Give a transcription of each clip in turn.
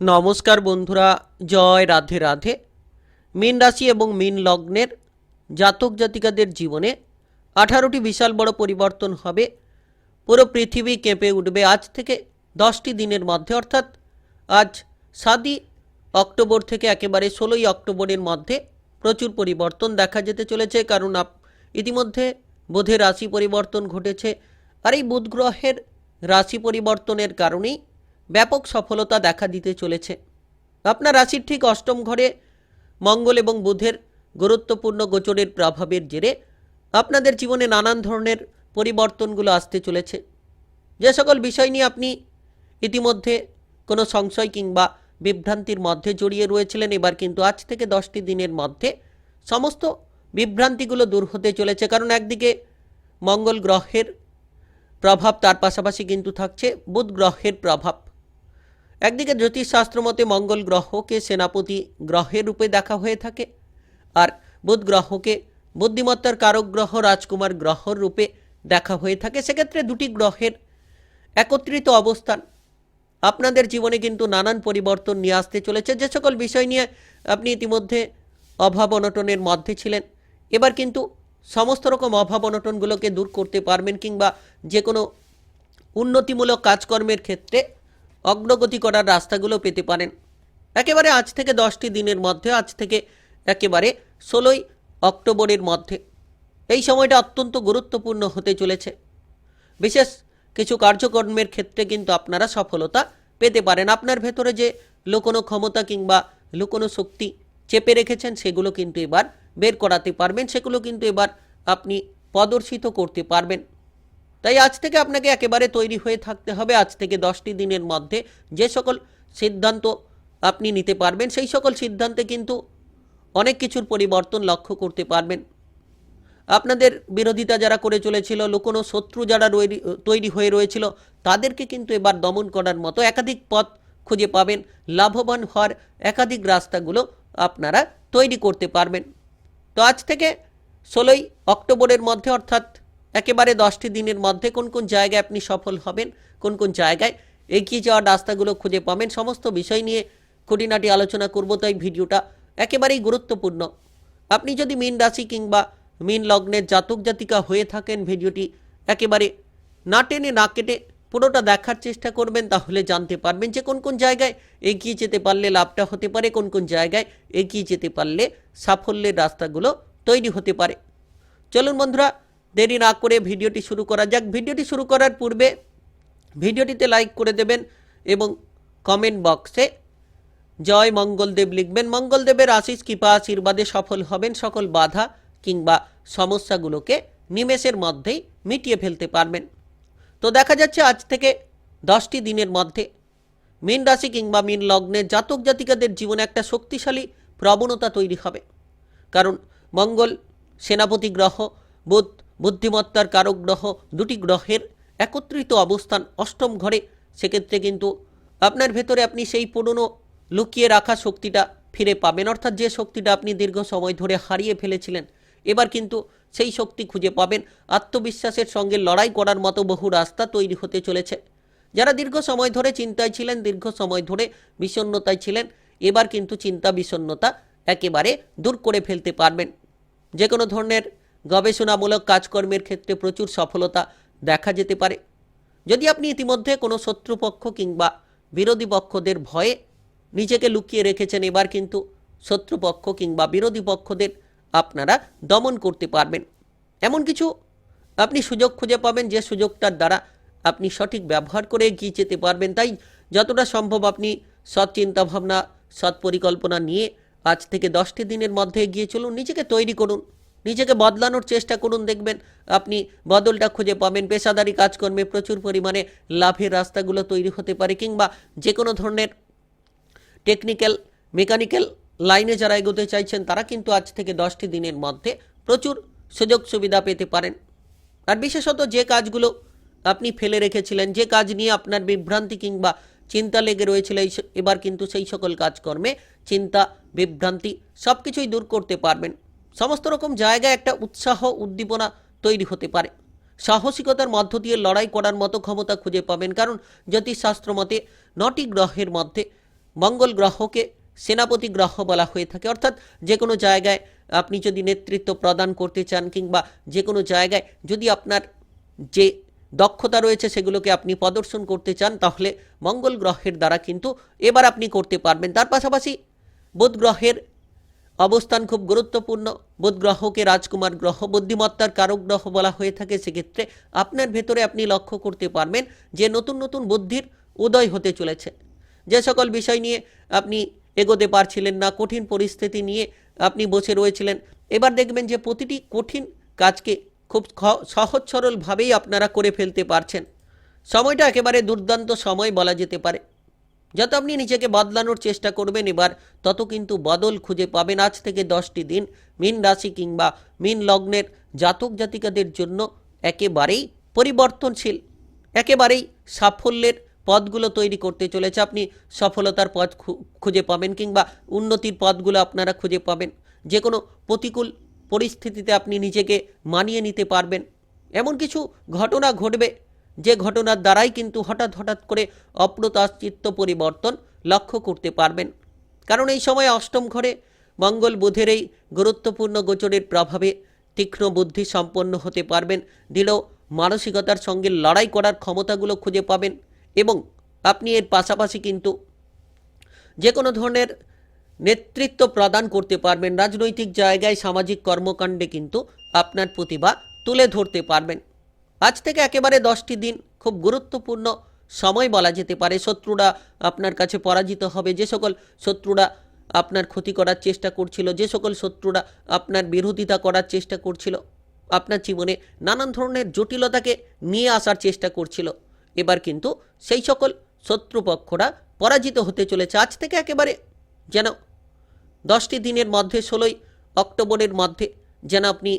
নমস্কার বন্ধুরা, জয় রাধে রাধে। মীন রাশি এবং মীন লগ্নের জাতক জাতিকাদের জীবনে আঠারোটি বিশাল বড় পরিবর্তন হবে। পুরো পৃথিবী কেঁপে উঠবে আজ থেকে দশটি দিনের মধ্যে, অর্থাৎ আজ সাতই অক্টোবর থেকে একেবারে ষোলোই অক্টোবরের মধ্যে প্রচুর পরিবর্তন দেখা যেতে চলেছে, কারণ আপ ইতিমধ্যে বুধের রাশি পরিবর্তন ঘটেছে। আর এই বুধ গ্রহের রাশি পরিবর্তনের কারণেই ব্যাপক সফলতা দেখা দিতে চলেছে। আপনার রাশির ঠিক অষ্টম ঘরে মঙ্গল এবং বুধের গুরুত্বপূর্ণ গোচরের প্রভাবের জেরে আপনাদের জীবনে নানান ধরনের পরিবর্তনগুলো আসতে চলেছে। যে সকল বিষয় নিয়ে আপনি ইতিমধ্যে কোনো সংশয় কিংবা বিভ্রান্তির মধ্যে জড়িয়ে রয়েছিলেন, এবার কিন্তু আজ থেকে দশটি দিনের মধ্যে সমস্ত বিভ্রান্তিগুলো দূর হতে চলেছে। কারণ একদিকে মঙ্গল গ্রহের প্রভাব, তার পাশাপাশি কিন্তু থাকছে বুধ গ্রহের প্রভাব। একদিকে জ্যোতিষশাস্ত্র মতে মঙ্গল গ্রহকে সেনাপতি গ্রহের রূপে দেখা হয়ে থাকে, আর বুধ গ্রহকে বুদ্ধিমত্তার কারক গ্রহ রাজকুমার গ্রহর রূপে দেখা হয়ে থাকে। সেক্ষেত্রে দুটি গ্রহের একত্রিত অবস্থান। আপনাদের জীবনে কিন্তু নানান পরিবর্তন নিয়ে আসতে চলেছে। যে সকল বিষয় নিয়ে আপনি ইতিমধ্যে অভাব অনটনের মধ্যে ছিলেন, এবার কিন্তু সমস্ত রকম অভাব অনটনগুলোকে দূর করতে পারবেন, কিংবা যে কোনো উন্নতিমূলক কাজকর্মের ক্ষেত্রে অগ্রগতি করার রাস্তাগুলো পেতে পারেন। একেবারে আজ থেকে দশটি দিনের মধ্যে, আজ থেকে একেবারে ষোলোই অক্টোবরের মধ্যে। এই সময়টা অত্যন্ত গুরুত্বপূর্ণ হতে চলেছে। বিশেষ কিছু কার্যকর্মের ক্ষেত্রে কিন্তু আপনারা সফলতা পেতে পারেন। আপনার ভেতরে যে লুকোনো ক্ষমতা কিংবা লুকোনো শক্তি চেপে রেখেছেন, সেগুলো কিন্তু এবার বের করাতে পারবেন, সেগুলো কিন্তু এবার আপনি প্রদর্শিত করতে পারবেন। তাই আজ থেকে আপনাকে একেবারে তৈরি হয়ে থাকতে হবে আজ থেকে দশটি দিনের মধ্যে। যে সকল সিদ্ধান্ত আপনি নিতে পারবেন, সেই সকল সিদ্ধান্তে কিন্তু অনেক কিছুর পরিবর্তন লক্ষ্য করতে পারবেন। আপনাদের বিরোধিতা যারা করে চলেছিল, লুকোনো শত্রু যারা তৈরি হয়ে রয়েছিল, তাদেরকে কিন্তু এবার দমন করার মতো একাধিক পথ খুঁজে পাবেন। লাভবান হওয়ার একাধিক রাস্তাগুলো আপনারা তৈরি করতে পারবেন। তো আজ থেকে ষোলোই অক্টোবরের মধ্যে অর্থাৎ একেবারে দশটি দিনের মধ্যে কোন কোন জায়গায় আপনি সফল হবেন, কোন কোন জায়গায় এগিয়ে যাওয়ার রাস্তাগুলো খুঁজে পাবেন, সমস্ত বিষয় নিয়ে খুঁটিনাটি আলোচনা করব, তাই ভিডিওটা একেবারেই গুরুত্বপূর্ণ। আপনি যদি মীন রাশি কিংবা মীন লগ্নের জাতক জাতিকা হয়ে থাকেন, ভিডিওটি একেবারে না টেনে না কেটে পুরোটা দেখার চেষ্টা করবেন, তাহলে জানতে পারবেন যে কোন কোন জায়গায় এগিয়ে যেতে পারলে লাভটা হতে পারে, কোন কোন জায়গায় এগিয়ে যেতে পারলে সাফল্যের রাস্তাগুলো তৈরি হতে পারে। চলুন বন্ধুরা দেরি না করে ভিডিওটি শুরু করা যাক। ভিডিওটি শুরু করার পূর্বে ভিডিওটিতে লাইক করে দেবেন এবং কমেন্ট বক্সে জয় মঙ্গলদেব লিখবেন। মঙ্গলদেবের আশিস, কৃপা, আশীর্বাদে সফল হবেন সকল বাধা কিংবা সমস্যাগুলোকে নিমেষের মধ্যেই মিটিয়ে ফেলতে পারবেন। তো দেখা যাচ্ছে আজ থেকে দশটি দিনের মধ্যে মীন রাশি কিংবা মীন লগ্নে জাতক জাতিকাদের জীবনে একটা শক্তিশালী প্রবণতা তৈরি হবে। কারণ মঙ্গল সেনাপতি গ্রহ, বুধ বুদ্ধিমত্তার কারক গ্রহ দুটি গ্রহের একত্রিত অবস্থান অষ্টম ঘরে। সেক্ষেত্রে কিন্তু আপনার ভেতরে আপনি সেই পুরনো লুকিয়ে রাখা শক্তিটা ফিরে পাবেন। অর্থাৎ যে শক্তিটা আপনি দীর্ঘ সময় ধরে হারিয়ে ফেলেছিলেন, এবার কিন্তু সেই শক্তি খুঁজে পাবেন। আত্মবিশ্বাসের সঙ্গে লড়াই করার মতো বহু রাস্তা তৈরি হতে চলেছে। যারা দীর্ঘ সময় ধরে চিন্তায় ছিলেন, দীর্ঘ সময় ধরে বিষণ্ণতায় ছিলেন, এবার কিন্তু চিন্তা বিষণ্ণতা একেবারে দূর করে ফেলতে পারবেন। যে কোনো ধরনের গবেষণামূলক কাজকর্মের ক্ষেত্রে প্রচুর সফলতা দেখা যেতে পারে। যদি আপনি ইতিমধ্যে কোনো শত্রুপক্ষ কিংবা বিরোধী পক্ষদের ভয়ে নিজেকে লুকিয়ে রেখেছেন, এবার কিন্তু শত্রুপক্ষ কিংবা বিরোধী পক্ষদের আপনারা দমন করতে পারবেন। এমন কিছু আপনি সুযোগ খুঁজে পাবেন যে সুযোগটার দ্বারা আপনি সঠিক ব্যবহার করে এগিয়ে যেতে পারবেন। তাই যতটা সম্ভব আপনি সৎ চিন্তাভাবনা সৎ পরিকল্পনা নিয়ে আজ থেকে দশটি দিনের মধ্যে এগিয়ে চলুন, নিজেকে তৈরি করুন। নিজেকে বদলানোর চেষ্টা করুন, দেখবেন আপনি বদলটা খুঁজে পাবেন। পেশাদারি কাজকর্মে প্রচুর পরিমাণে লাভের রাস্তাগুলো তৈরি হতে পারে কিংবা যে কোনো ধরনের টেকনিক্যাল, মেকানিক্যাল লাইনে যারা এগোতে চাইছেন, তারা কিন্তু আজ থেকে দশটি দিনের মধ্যে প্রচুর সুযোগ সুবিধা পেতে পারেন। আর বিশেষত যে কাজগুলো আপনি ফেলে রেখেছিলেন, যে কাজ নিয়ে আপনার বিভ্রান্তি কিংবা চিন্তা লেগে রয়েছিল এবার কিন্তু সেই সকল কাজকর্মে চিন্তা, বিভ্রান্তি সব কিছুই দূর করতে পারবেন। সমস্ত রকম জায়গায় একটা উৎসাহ উদ্দীপনা তৈরি হতে পারে। সাহসিকতার মধ্য দিয়ে লড়াই করার মতো ক্ষমতা খুঁজে পাবেন, কারণ জ্যোতিষশাস্ত্র মতে নটি গ্রহের মধ্যে মঙ্গল গ্রহকে সেনাপতি গ্রহ বলা হয়ে থাকে। অর্থাৎ যে কোনো জায়গায় আপনি যদি নেতৃত্ব প্রদান করতে চান কিংবা যে কোনো জায়গায় যদি আপনার যে দক্ষতা রয়েছে সেগুলোকে আপনি প্রদর্শন করতে চান, তাহলে মঙ্গল গ্রহের দ্বারা কিন্তু এবার আপনি করতে পারবেন। তার পাশাপাশি বুধ গ্রহের অবস্থান খুব গুরুত্বপূর্ণ। বুধ গ্রহকে রাজকুমার গ্রহ, বুদ্ধিমত্তার কারক গ্রহ বলা হয়ে থাকে। সেক্ষেত্রে আপনার ভেতরে আপনি লক্ষ্য করতে পারবেন যে নতুন নতুন বুদ্ধির উদয় হতে চলেছে। যে সকল বিষয় নিয়ে আপনি এগোতে পারছিলেন না, কঠিন পরিস্থিতি নিয়ে আপনি বসে রয়েছিলেন, এবার দেখবেন যে প্রতিটি কঠিন কাজকে খুব সহজ সরলভাবেই আপনারা করে ফেলতে পারছেন। সময়টা একেবারে দুর্দান্ত সময় বলা যেতে পারে। যত আপনি নিজেকে বদলানোর চেষ্টা করবেন। এবার তত কিন্তু বদল খুঁজে পাবেন আজ থেকে দশটি দিন। মীন রাশি কিংবা মীন লগ্নের জাতক জাতিকাদের জন্য একেবারেই পরিবর্তনশীল, একেবারেই সাফল্যের পথগুলো তৈরি করতে চলেছে। আপনি সফলতার পথ খুঁজে পাবেন কিংবা উন্নতির পথগুলো আপনারা খুঁজে পাবেন। যে কোনো প্রতিকূল পরিস্থিতিতে আপনি নিজেকে মানিয়ে নিতে পারবেন। এমন কিছু ঘটনা ঘটবে যে ঘটনার দ্বারাই কিন্তু হঠাৎ হঠাৎ করে অপ্রত্যাশিত পরিবর্তন লক্ষ্য করতে পারবেন। কারণ এই সময় অষ্টম ঘরে মঙ্গল বুধের এই গুরুত্বপূর্ণ গোচরের প্রভাবে তীক্ষ্ণ বুদ্ধি সম্পন্ন হতে পারবেন। দৃঢ় মানসিকতার সঙ্গে লড়াই করার ক্ষমতাগুলো খুঁজে পাবেন এবং আপনি এর পাশাপাশি কিন্তু যে কোনো ধরনের নেতৃত্ব প্রদান করতে পারবেন। রাজনৈতিক জায়গায় সামাজিক কর্মকাণ্ডে কিন্তু আপনার প্রতিভা তুলে ধরতে পারবেন। আজ থেকে একেবারে দশটি দিন খুব গুরুত্বপূর্ণ সময় বলা যেতে পারে। শত্রুরা আপনার কাছে পরাজিত হবে। যে সকল শত্রুরা আপনার ক্ষতি করার চেষ্টা করছিল, যে সকল শত্রুরা আপনার বিরোধিতা করার চেষ্টা করছিল, আপনার জীবনে নানান ধরনের জটিলতাকে নিয়ে আসার চেষ্টা করছিল। এবার কিন্তু সেই সকল শত্রুপক্ষরা পরাজিত হতে চলেছে। আজ থেকে একেবারে যেন দশটি দিনের মধ্যে, ষোলোই অক্টোবরের মধ্যে যেন আপনি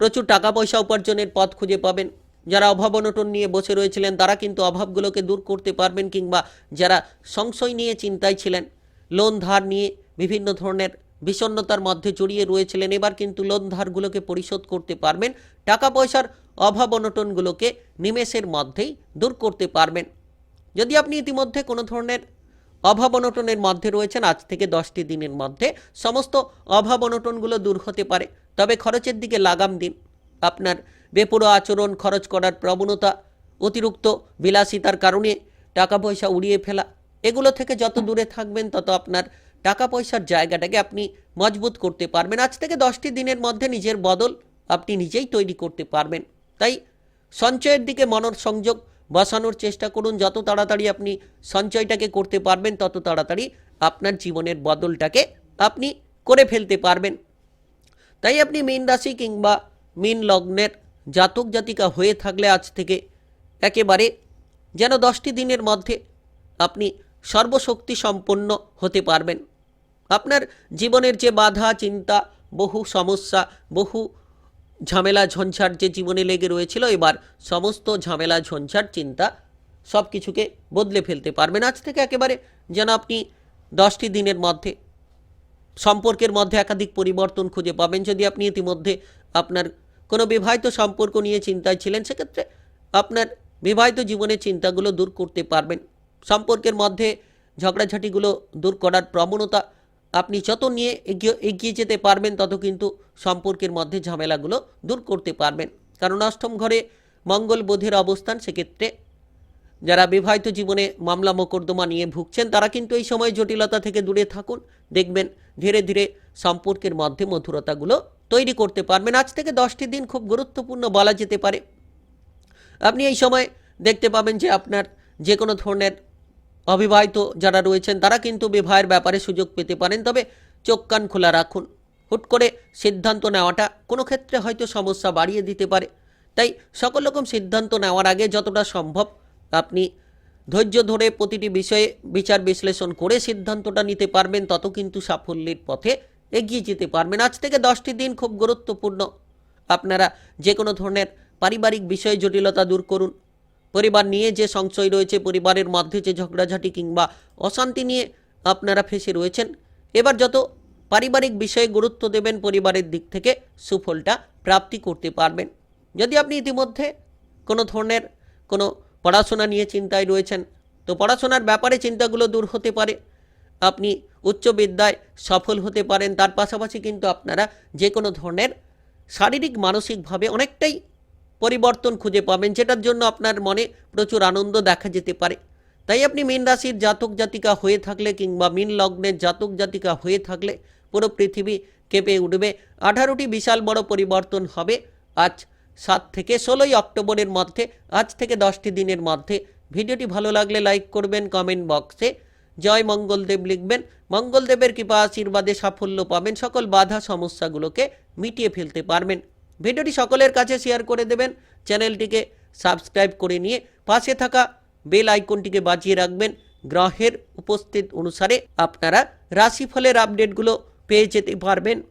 প্রচুর টাকা পয়সা উপার্জনের পথ খুঁজে পাবেন। যারা অভাব অনটন নিয়ে বসে রয়েছিলেন, তারা কিন্তু অভাবগুলোকে দূর করতে পারবেন কিংবা যারা সংশয় নিয়ে চিন্তায় ছিলেন, লোন ধার নিয়ে বিভিন্ন ধরনের বিষণ্ণতার মধ্যে জড়িয়ে রয়েছিলেন, এবার কিন্তু লোন ধারগুলোকে পরিশোধ করতে পারবেন। টাকা পয়সার অভাব অনটনগুলোকে নিমেষের মধ্যেই দূর করতে পারবেন। যদি আপনি ইতিমধ্যে কোনো ধরনের অভাব অনটনের মধ্যে রয়েছেন, আজ থেকে দশটি দিনের মধ্যে সমস্ত অভাব অনটনগুলো দূর হতে পারে। তবে খরচের দিকে লাগাম দিন। আপনার বেপরোয়া আচরণ, খরচ করার প্রবণতা, অতিরিক্ত বিলাসিতার কারণে টাকা পয়সা উড়িয়ে ফেলা, এগুলো থেকে যত দূরে থাকবেন, তত আপনার টাকা পয়সার জায়গাটাকে আপনি মজবুত করতে পারবেন। আজ থেকে দশটি দিনের মধ্যে নিজের বদল আপনি নিজেই তৈরি করতে পারবেন। তাই সঞ্চয়ের দিকে মনোসংযোগ বসানোর চেষ্টা করুন। যত তাড়াতাড়ি আপনি সঞ্চয়টাকে করতে পারবেন, তত তাড়াতাড়ি আপনার জীবনের বদলটাকে আপনি করে ফেলতে পারবেন। তাই আপনি মীন রাশি কিংবা মীন লগ্নের জাতক জাতিকা হয়ে থাকলে আজ থেকে একেবারে যেন দশটি দিনের মধ্যে আপনি সর্বশক্তি সম্পন্ন হতে পারবেন। আপনার জীবনের যে বাধা, চিন্তা, বহু সমস্যা, বহু ঝামেলা ঝঞ্ঝাট যে জীবনে লেগে রয়েছিল, এবার সমস্ত ঝামেলা ঝঞ্ঝাট চিন্তা সব কিছুকে বদলে ফেলতে পারবেন। আজ থেকে একেবারে যেন আপনি দশটি দিনের মধ্যে সম্পর্কের মধ্যে একাধিক পরিবর্তন খুঁজে পাবেন। যদি আপনি ইতিমধ্যে আপনার কোনো বিবাহিত সম্পর্ক নিয়ে চিন্তায় ছিলেন, সেক্ষেত্রে আপনার বিবাহিত জীবনের চিন্তাগুলো দূর করতে পারবেন। সম্পর্কের মধ্যে ঝগড়াঝাটিগুলো দূর করার প্রবণতা আপনি যত নিয়ে এগিয়ে এগিয়ে যেতে পারবেন, তত কিন্তু সম্পর্কের মধ্যে ঝামেলাগুলো দূর করতে পারবেন। কারণ অষ্টম ঘরে মঙ্গল বোধের অবস্থান, সেক্ষেত্রে যারা বিবাহিত জীবনে মামলা মোকদ্দমা নিয়ে ভুগছেন, তারা কিন্তু এই সময় জটিলতা থেকে দূরে থাকুন। দেখবেন ধীরে ধীরে সম্পর্কের মধ্যে মধুরতাগুলো তৈরি করতে পারবেন। আজ থেকে দশটি দিন খুব গুরুত্বপূর্ণ বলা যেতে পারে। আপনি এই সময় দেখতে পাবেন যে আপনার যে কোনো ধরনের অবিবাহিত যারা রয়েছেন, তারা কিন্তু বিবাহের ব্যাপারে সুযোগ পেতে পারেন। তবে চোখ কান খোলা রাখুন। হুট করে সিদ্ধান্ত নেওয়াটা কোনো ক্ষেত্রে হয়তো সমস্যা বাড়িয়ে দিতে পারে। তাই সকল রকম সিদ্ধান্ত নেওয়ার আগে যতটা সম্ভব আপনি ধৈর্য ধরে প্রতিটি বিষয়ে বিচার বিশ্লেষণ করে সিদ্ধান্তটা নিতে পারবেন, তত কিন্তু সাফল্যের পথে এগিয়ে যেতে পারবেন। আজ থেকে দশটি দিন খুব গুরুত্বপূর্ণ। আপনারা যে কোনো ধরনের পারিবারিক বিষয়ে জটিলতা দূর করুন। পরিবার নিয়ে যে সংশয় রয়েছে, পরিবারের মধ্যে যে ঝগড়াঝাটি কিংবা অশান্তি নিয়ে আপনারা ফেসে রয়েছেন, এবার যত পারিবারিক বিষয়ে গুরুত্ব দেবেন, পরিবারের দিক থেকে সুফলটা প্রাপ্তি করতে পারবেন। যদি আপনি ইতিমধ্যে কোনো ধরনের কোনো পড়াশোনা নিয়ে চিন্তায় রয়েছেন। তো পড়াশোনার ব্যাপারে চিন্তাগুলো দূর হতে পারে। আপনি উচ্চ বিদ্যায় সফল হতে পারেন। তার পাশাপাশি কিন্তু আপনারা যে কোনো ধরনের শারীরিক, মানসিকভাবে অনেকটাই পরিবর্তন খুঁজে পাবেন, যেটার জন্য আপনার মনে প্রচুর আনন্দ দেখা যেতে পারে। তাই আপনি মীন রাশির জাতক জাতিকা হয়ে থাকলে কিংবা মীন লগ্নের জাতক জাতিকা হয়ে থাকলে পুরো পৃথিবী কেঁপে উঠবে। আঠারোটি বিশাল বড় পরিবর্তন হবে আজ। সাত থেকে ষোলোই অক্টোবরের মধ্যে, আজ থেকে দশটি দিনের মধ্যে। ভিডিওটি ভালো লাগলে লাইক করবেন, কমেন্ট বক্সে। জয় মঙ্গলদেব লিখবেন, মঙ্গলদেবের কৃপা আশীর্বাদে সাফল্য পাবেন, সকল বাধা সমস্যাগুলোকে মিটিয়ে ফেলতে পারবেন। ভিডিওটি সকলের কাছে শেয়ার করে দেবেন, চ্যানেলটিকে সাবস্ক্রাইব করে নিয়ে পাশে থাকা বেল আইকনটিকে বাজিয়ে রাখবেন। গ্রহের উপস্থিত অনুসারে আপনারা রাশিফলের আপডেটগুলো পেয়ে যেতে পারবেন।